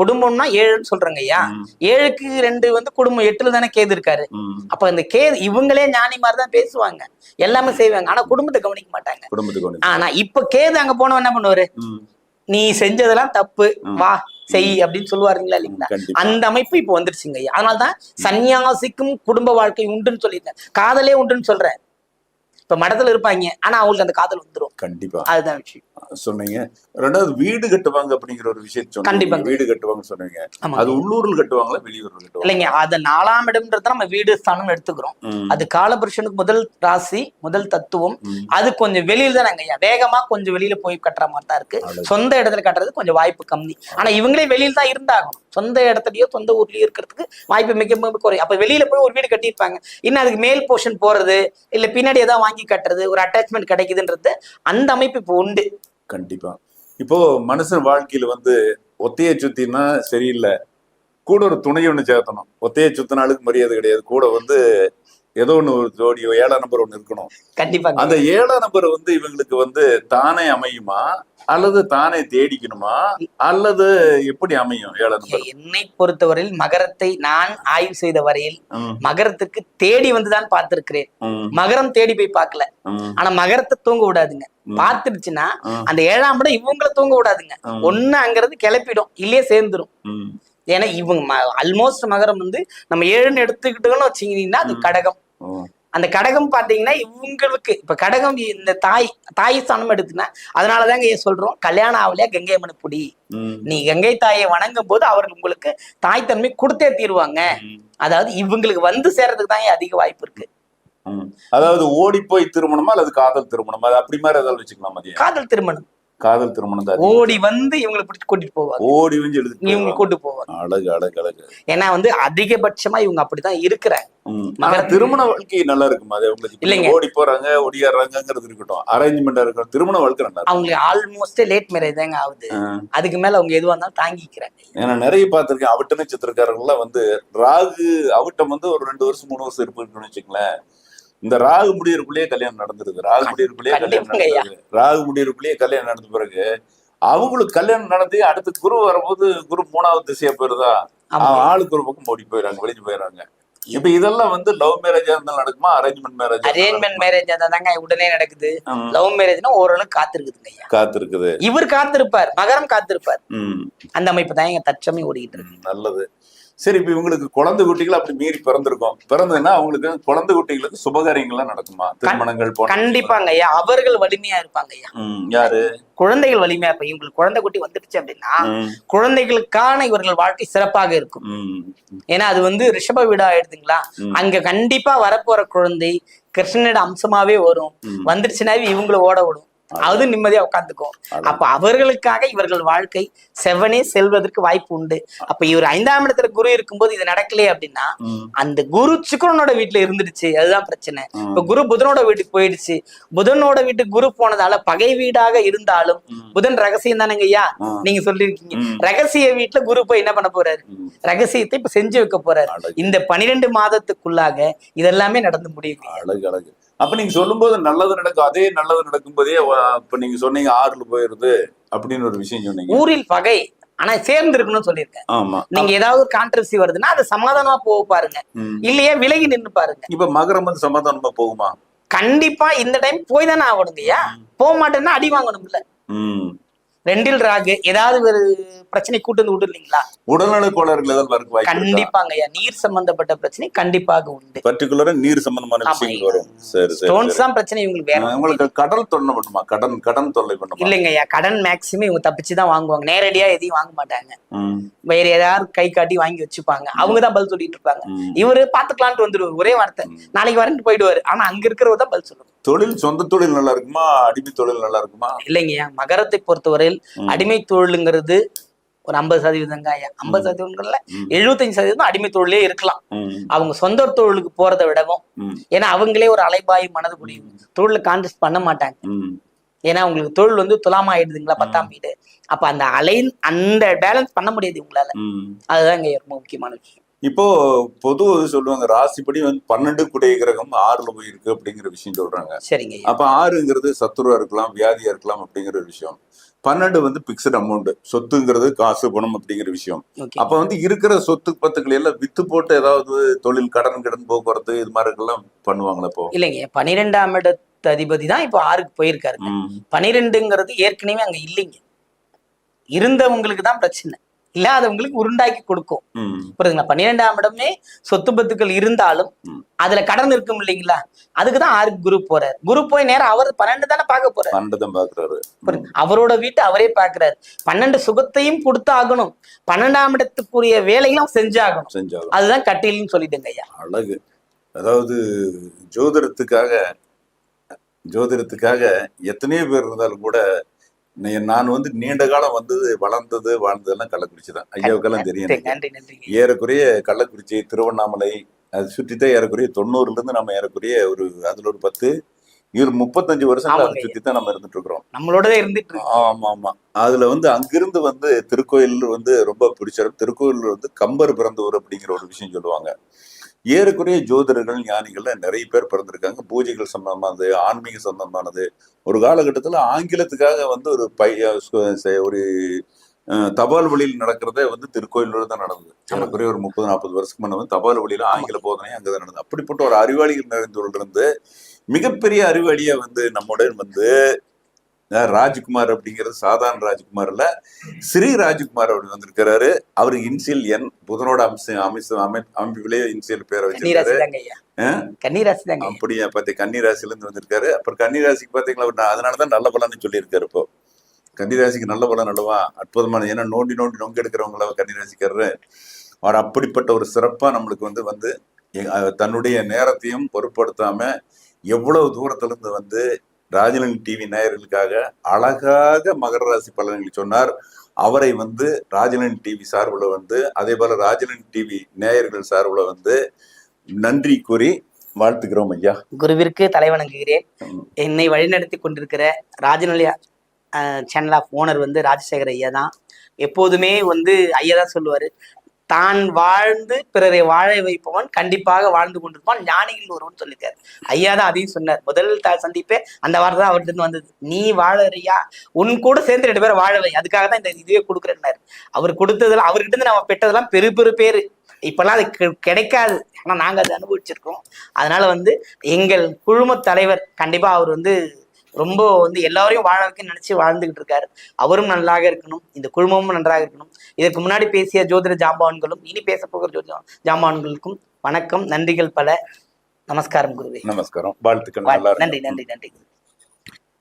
குடும்பம்னா ஏழுன்னு சொல்றாங்க ஐயா. ஏழுக்கு ரெண்டு வந்து குடும்பம் எட்டுல தானே கேது இருக்காரு. அப்ப இந்த கேது இவங்களே ஞானி மாதிரி தான் பேசுவாங்க. எல்லாமே செய்வாங்க. ஆனா குடும்பத்தை கவனிக்க மாட்டாங்க. குடும்பத்துக்கு ஒண்ணு. ஆனா இப்ப கேது அங்க போனவன் என்ன பண்ணுவாரு? நீ செஞ்சதெல்லாம் தப்பு. வா செய் அப்படின்னு சொல்லுவாருங்களா இல்லைங்களா? அந்த அமைப்பு இப்ப வந்துருச்சுங்க ஐயா. அதனாலதான் சன்னியாசிக்கும் குடும்ப வாழ்க்கை உண்டுன்னு சொல்லியிருக்கேன் காதலே உண்டுன்னு சொல்றேன். இப்ப மடத்துல இருப்பாங்க. ஆனா அவங்களுக்கு அந்த காதல் வந்துரும். கண்டிப்பா. அதுதான் விஷயம். சொன்னீங்க. ரெண்டாவது வீடு கட்டுவாங்க அப்படிங்கிற ஒரு விஷயத்த சொன்னீங்க. வீடு கட்டுவாங்கன்னு சொன்னீங்க. அது உள்ளூர்ல கட்டுவாங்களா வெளியூர்ல கட்டுவாங்க இல்லைங்க அது நாலாம் இடம்ன்றத நம்ம வீடு ஸ்தானம் எடுத்துக்கிறோம். அது காலபுருஷனுக்கு முதல் ராசி முதல் தத்துவம். அது கொஞ்சம் வெளியில தான் ஐயா வேகமா கொஞ்சம் வெளியில போய் கட்டுற மாதிரி தான் இருக்கு. சொந்த இடத்துல கட்டுறது கொஞ்சம் வாய்ப்பு கம்மி. ஆனா இவங்களே வெளியில தான் இருந்தாகணும். சொந்த இடத்துலயோ சொந்த ஊர்லயோ இருக்கிறதுக்கு வாய்ப்பு மிக மிக குறை அப்ப வெளியில போய் ஒரு வீடு கட்டியிருப்பாங்க. இன்னும் அதுக்கு மேல் போர்ஷன் போறது? இல்ல பின்னாடி ஏதாவது வாங்கி கட்டுறது? ஒரு அட்டாச்மெண்ட் கிடைக்குதுன்றது அந்த அமைப்பு இப்போ உண்டு. கண்டிப்பா. இப்போ மனுஷன் வாழ்க்கையில வந்து ஒத்தைய சுத்தினா சரியில்லை. கூட ஒரு துணை ஒண்ணு சேர்த்தணும். ஒத்தைய சுத்தினாலுக்கு மரியாதை கிடையாது. கூட வந்து ஏதோ ஒண்ணு ஒரு ஜோடி ஏழாம் நம்பர் ஒண்ணு இருக்கணும். கண்டிப்பா அந்த ஏழாம் நம்பர் வந்து இவங்களுக்கு வந்து தானே அமையுமா? அல்லது தானே தேடிக்கணுமா? அல்லது எப்படி அமையும் என்னை பொறுத்தவரையில் மகரத்தை நான் ஆய்வு செய்த வரையில் மகரத்துக்கு தேடி வந்துதான் பார்த்திருக்கிறேன். மகரம் தேடி போய் பார்க்கல. ஆனா மகரத்தை தூங்க விடாதுங்க. பார்த்துடுச்சுன்னா அந்த ஏழாம் இடம் இவங்கள தூங்க விடாதுங்க. ஒண்ணு அங்கிறது கிளப்பிடும் இல்லையே சேர்ந்துரும். ஏன்னா இவங்க ஆல்மோஸ்ட் மகரம் வந்து நம்ம ஏழுன்னு எடுத்துக்கிட்டோம்னு வச்சுக்கிட்டீங்கன்னா அது. கடகம். அந்த கடகம் பாத்தீங்கன்னா இவங்களுக்கு இப்ப கடகம் இந்த தாய் தாய் ஸ்தானம் எடுத்துனா அதனாலதாங்க ஏன் சொல்றோம்? கல்யாணம் ஆகலையா கங்கை அம்மனை புடி. நீ கங்கை தாயை வணங்கும் போது அவர்கள் உங்களுக்கு தாய் தன்மை கொடுத்தே தீருவாங்க. அதாவது இவங்களுக்கு வந்து சேர்றதுக்கு தான் அதிக வாய்ப்பு இருக்கு. அதாவது ஓடி போய் திருமணமா அல்லது காதல் திருமணமா? அது அப்படி மாதிரி ஏதாவது வச்சுக்கலாம் காதல் திருமணம். காதல் திருமணம் தான். ஓடி வந்து இவங்களை பிடிச்சி கூட்டிட்டு போவாங்க. ஓடி வந்து எழுதி இவங்க கூட்டு போவாங்க. அழகு அழகு அழகு. ஏன்னா வந்து அதிகபட்சமா இவங்க அப்படிதான் இருக்கிறாங்க. திருமண வாழ்க்கை நல்லா இருக்குமா? அது உங்களுக்கு இல்லைங்க. ஓடி போறாங்க ஒடியாடுறாங்கிறது இருக்கட்டும். அரேஞ்ச்மெண்டா இருக்கட்டும். திருமண வாழ்க்கை நல்லா அவங்களுக்கு ஆல்மோஸ்ட் லேட் மேரேஜ் தாங்க ஆகுது. அதுக்கு மேல அவங்க எதுவா இருந்தாலும் தாங்கிக்கிறாங்க. ஏன்னா நிறைய பார்த்திருக்கேன் அவிட்ட நட்சத்திரக்காரங்களாம் வந்து ராகு அவிட்டம் வந்து ஒரு ரெண்டு வருஷம் மூணு வருஷம் இருப்புன்னு வச்சுங்களேன் இந்த ராகு முடியறதுக்குள்ளேயே கல்யாணம் நடந்துருது. ராகு முடியறதுக்குள்ளேயே கல்யாணம். நடந்துருது. ராகு முடியறதுக்குள்ளேயே கல்யாணம் நடந்த பிறகு அவங்களுக்கு கல்யாணம் நடந்து அடுத்து குரு வரும்போது குரு மூணாவது திசையா போயிருதா ஆளுக்கு ஒரு பக்கம் ஓடி போயிடறாங்க வெளியே போயிடறாங்க. இப்ப இதெல்லாம் வந்து லவ் மேரேஜா இருந்தாலும் நடக்குமா? அரேஞ்ச்மெண்ட் மேரேஜ் அரேஞ்ச்மெண்ட் மேரேஜ் தாங்க உடனே நடக்குது. லவ் மேரேஜ்னா ஓரளவுக்கு காத்திருக்குதுங்க ஐயா. காத்திருக்குது. இவர் காத்திருப்பார் மகரம் காத்திருப்பார். அந்த அமைப்பு தான் எங்க தற்சமயம் ஓடிக்கிட்டு இருக்கு. நல்லது. சரி இப்ப இவங்களுக்கு குழந்தை குட்டிகள் அப்படி மீறி பிறந்திருக்கும். பிறந்ததுன்னா அவங்களுக்கு குழந்தை குட்டிகளுக்கு சுபகாரியங்கள்லாம் நடக்குமா? திருமணங்கள் கண்டிப்பாங்க. ஐயா அவர்கள் வலிமையா இருப்பாங்க ஐயா. யாரு? குழந்தைகள் வலிமையா இருப்பாங்க. இவங்களுக்கு குழந்தை குட்டி வந்துடுச்சு அப்படின்னா குழந்தைகளுக்கான இவர்கள் வாழ்க்கை சிறப்பாக இருக்கும். ஏன்னா அது வந்து ரிஷப வீடா எடுத்துங்களா ம். அங்க கண்டிப்பா வரப்போற குழந்தை கிருஷ்ணனோட அம்சமாவே வரும். வந்துருச்சுனாவே இவங்கள ஓட விடும். அது நிம்மதியா உட்காந்துக்கும் அப்ப அவர்களுக்காக இவர்கள் வாழ்க்கை செவனே செல்வதற்கு வாய்ப்பு உண்டு அப்ப இவர் ஐந்தாம் இடத்துல குரு இருக்கும்போது இது நடக்கலையே அப்படின்னா. அந்த குரு சுக்கிரனோட வீட்டுல இருந்துடுச்சு அதுதான் பிரச்சனை. இப்ப குரு புதனோட வீட்டுக்கு போயிடுச்சு புதனோட வீட்டுக்கு குரு போனதால பகை வீடாக இருந்தாலும். புதன் ரகசியம் தானேங்க ஐயா. நீங்க சொல்லிருக்கீங்க. ரகசிய வீட்டுல குரு போய் என்ன பண்ண போறாரு. ரகசியத்தை இப்ப செஞ்சு வைக்க போறாரு. இந்த பனிரெண்டு மாதத்துக்குள்ளாக இதெல்லாமே நடந்து முடியும் அழகு அழகு அப்ப நீங்க சொல்லும்போது நல்லது நடக்கும் அதே நல்லது நடக்கும்போதே வ- இப்ப நீங்க சொன்னீங்க ஆறுல போயிருது அப்படின்னு ஒரு விஷயம் சொன்னீங்க. ஊரில் பகை ஆனா சேர்ந்து இருக்கணும்னு சொல்லியிருக்கேன். ஆமா. நீங்க ஏதாவது ஒரு கான்ட்ரவர்சி வருதுன்னா அது சமாதானமா போக பாருங்க. இல்லையா விலகி நின்னு பாருங்க. இப்ப மகரம் வந்து சமாதானமா போகுமா? கண்டிப்பா இந்த டைம் போய் தானே ஆகணுங்கய்யா போக மாட்டேன்னா அடி வாங்கணும்ல. ரெண்டில் ராகு ஏதாவது ஒரு பிரச்சனை கூட்டு வந்து விட்டுருந்தீங்களா உடல்நல கோளாறுகள் ஏதாவது இருக்கா? கண்டிப்பாங்க ஐயா நீர் சம்பந்தப்பட்ட பிரச்சனை கண்டிப்பாக உண்டு. பர்டிகுலரா நீர் சம்பந்தமான. விஷயங்கள் வரும். சரி சரி ஸ்டோன்ஸ். தான் பிரச்சனை இவங்களுக்கு வேற. உங்களுக்கு கடல் தொல்லை பண்ணுமா? கடன் கடன் தொல்லை பண்ணுமா? இல்லைங்க ஐயா கடன் மேக்சிமம் இவங்க தப்பிச்சு தான் வாங்குவாங்க. நேரடியா எதையும் வாங்க மாட்டாங்க. வேற ஏதாவது கை காட்டி வாங்கி வச்சுப்பாங்க. அவங்க தான் பதில் சொல்லிட்டு இருப்பாங்க. இவரு பாத்துக்கலான்ட்டு வந்துருவாரு. ஒரே வார்த்தை. நாளைக்கு வரேன்ட்டு போயிடுவாரு. ஆனா அங்க இருக்கிறவர் தான் பதில் சொல்லுவாங்க தொழில் சொந்த தொழில் நல்லா இருக்குமா? அடிமை தொழில் நல்லா இருக்குமா? இல்லைங்கய்யா மகரத்தை பொறுத்தவரையில். அடிமை தொழிலுங்கிறது ஒரு ஐம்பது சதவீதங்க ஐயா ஐம்பது சதவீதங்கள்ல. எழுபத்தஞ்சு சதவீதம் அடிமை தொழிலே இருக்கலாம். அவங்க சொந்த தொழிலுக்கு போறதை விடவும். ஏன்னா அவங்களே ஒரு அலைபாய் மனது புரியும் தொழில கான்டெஸ்ட் பண்ண மாட்டாங்க. ஏன்னா உங்களுக்கு தொழில் வந்து துலாமா ஆயிடுதுங்களா பத்தாம் வீடு. அப்ப அந்த அலை அந்த பேலன்ஸ் பண்ண முடியாது உங்களால இங்க ரொம்ப முக்கியமான விஷயம். இப்போ பொது சொல்லுவாங்க ராசிப்படி வந்து பன்னெண்டு குடை கிரகம் ஆறுல போயிருக்கு அப்படிங்கிற விஷயம் சொல்றாங்க. சரிங்க. அப்ப ஆறுங்கிறது சத்துருவா இருக்கலாம் வியாதியா இருக்கலாம் அப்படிங்கிற ஒரு விஷயம். பன்னெண்டு வந்து பிக்சட் அமௌண்ட் சொத்துங்கிறது காசு பணம் அப்படிங்கிற விஷயம். அப்ப வந்து இருக்கிற சொத்து பத்துக்களை எல்லாம் வித்து போட்டு ஏதாவது தொழில் கடன் கடன் போக்குவரத்து இது மாதிரி எல்லாம் பண்ணுவாங்களா இப்போ? இல்லைங்க பனிரெண்டாம் இடத்து அதிபதி தான் இப்போ ஆறுக்கு போயிருக்காரு. ம். பனிரெண்டுங்கிறது ஏற்கனவே அங்க இல்லைங்க. இருந்தவங்களுக்கு தான் பிரச்சனை. இல்லாதவங்களுக்கு உருண்டாக்கி கொடுக்கும். புரியுதுங்களா? பன்னிரெண்டாம் இடமே சொத்து பத்துக்கள் இருந்தாலும். அதுல கடன் இருக்கும் இல்லைங்களா? அதுக்கு தான் ஆறுக்கு குரு போறாரு. குரு போய் நேரம் அவர் பன்னெண்டு தானே பார்க்க போறாரு. பன்னெண்டு தான் பாக்குறாரு? அவரோட வீட்டை அவரே பார்க்கிறாரு. பன்னெண்டு சுகத்தையும் கொடுத்து ஆகணும் பன்னெண்டாம் இடத்துக்குரிய வேலைகளும் செஞ்சாகணும். செஞ்சாலும் அதுதான் கட்டில்னு சொல்லிட்டுங்க ஐயா. அழகு. அதாவது ஜோதிடத்துக்காக ஜோதிடத்துக்காக எத்தனையோ பேர் இருந்தாலும் கூட நான் வந்து நீண்ட காலம் வந்தது வளர்ந்தது வாழ்ந்ததெல்லாம் கள்ளக்குறிச்சி தான் ஐயாவுக்கெல்லாம் தெரியும் ஏறக்குறைய கள்ளக்குறிச்சி திருவண்ணாமலை அது சுற்றித்தான் ஏறக்குறைய தொண்ணூறுல இருந்து நம்ம ஏறக்குறைய ஒரு அதுல ஒரு பத்து இவர் முப்பத்தஞ்சு வருஷங்கள் அதை. சுத்தி தான் நம்ம இருந்துட்டு இருக்கிறோம் நம்மளோடவே இருந்துட்டு இருக்கு. ஆமா ஆமா. அதுல வந்து அங்கிருந்து வந்து திருக்கோயில் வந்து ரொம்ப பிடிச்சிடும் திருக்கோயில் வந்து கம்பர் பிறந்த ஊர் அப்படிங்கிற ஒரு விஷயம் சொல்லுவாங்க. ஏறக்குறைய ஜோதிடர்கள் ஞானிகள் நிறைய பேர் பிறந்திருக்காங்க. பூஜைகள் சம்பந்தமானது ஆன்மீக சம்பந்தமானது. ஒரு காலகட்டத்துல ஆங்கிலத்துக்காக வந்து ஒரு பை ஒரு தபால் வழியில் நடக்கிறதே வந்து திருக்கோயிலோட தான் நடந்தது. ஏறக்குறைய ஒரு முப்பது நாற்பது வருஷத்துக்கு முன்ன வந்து தபால் வழியில ஆங்கில போதனை அங்கதான் நடந்தது. அப்படிப்பட்ட ஒரு அறிவாளிகள் நிறைந்தவர்கள் இருந்து மிகப்பெரிய அறிவாளியா வந்து நம்முடன் வந்து ராஜ்குமார் அப்படிங்கிறது சாதாரண ராஜ்குமார் இல்ல. ஸ்ரீ ராஜ்குமார் அப்படி வந்திருக்கிறாரு. அவரு இன்சியல் என் புதனோட அம்சம் அமைச்சு அமை அமைப்பிலே இன்சியல் பேரை வச்சிருக்காரு. கன்னிராசி. அப்படியா பார்த்து கன்னிராசில இருந்து வந்திருக்காரு. அப்புறம் கன்னிராசிக்கு பாத்தீங்களா அதனாலதான் நல்ல பலன்னு சொல்லியிருக்காரு இப்போ. கன்னிராசிக்கு நல்ல பலன் அல்லவா? அற்புதமான ஏன்னா நோண்டி நோண்டி நொங்க எடுக்கிறவங்கள கன்னிராசிக்காரரு. அவர் அப்படிப்பட்ட ஒரு சிறப்பா நம்மளுக்கு வந்து வந்து தன்னுடைய நேரத்தையும் பொருட்படுத்தாம எவ்வளவு தூரத்துல இருந்து வந்து ராஜலன் டிவி நேயர்களுக்காக அழகாக மகர ராசி பலன்களை சொன்னார். அவரை வந்து ராஜலன் டிவி சார்பில் வந்து அதே போல ராஜலன் டிவி நேயர்கள் சார்பில் வந்து நன்றி கூறி வாழ்த்துக்கிறோம் ஐயா. குருவிற்கு தலை வணங்குகிறேன். ம். என்னை வழிநடத்தி கொண்டிருக்கிற ராஜநிலைய சேனல் ஆஃப் ஓனர் வந்து ராஜசேகர் ஐயா தான். எப்போதுமே வந்து ஐயா தான் சொல்லுவாரு. தான் வாழ்ந்து பிறரை வாழ வைப்பவன் கண்டிப்பாக வாழ்ந்து கொண்டிருப்பான். ஞானிகள் ஒருவன் சொல்லியிருக்காரு. ஐயா தான் அதையும் சொன்னார். முதல் த- சந்திப்பே அந்த வார்த்தை தான் அவர்கிட்ட இருந்து வந்தது. நீ வாழறியா உன் கூட சேர்ந்து ரெண்டு பேரும் வாழவை அதுக்காக தான் இந்த இதுவே கொடுக்குறேன்னாரு. அவர் கொடுத்ததுல அவர்கிட்ட இருந்து நம்ம பெற்றதெல்லாம் பெரு பெரு பேரு. இப்பெல்லாம் அது கிடைக்காது. ஆனால் நாங்கள் அதை அனுபவிச்சிருக்கோம். அதனால வந்து எங்கள் குழும தலைவர் கண்டிப்பாக அவர் வந்து ரொம்ப வந்து எல்லாரையும் வாழ வைக்க நினைச்சு வாழ்ந்துகிட்டு இருக்காரு. அவரும் நன்றாக இருக்கணும். இந்த குழுமமும் நன்றாக இருக்கணும். இதற்கு முன்னாடி பேசிய ஜோதிட ஜாம்பவான்களும் இனி பேச போகிற ஜோதிட ஜாம்பவான்களுக்கும் வணக்கம். நன்றிகள் பல. நமஸ்காரம் குருவே. நமஸ்காரம். வாழ்த்துக்கள். நன்றி. நன்றி நன்றி.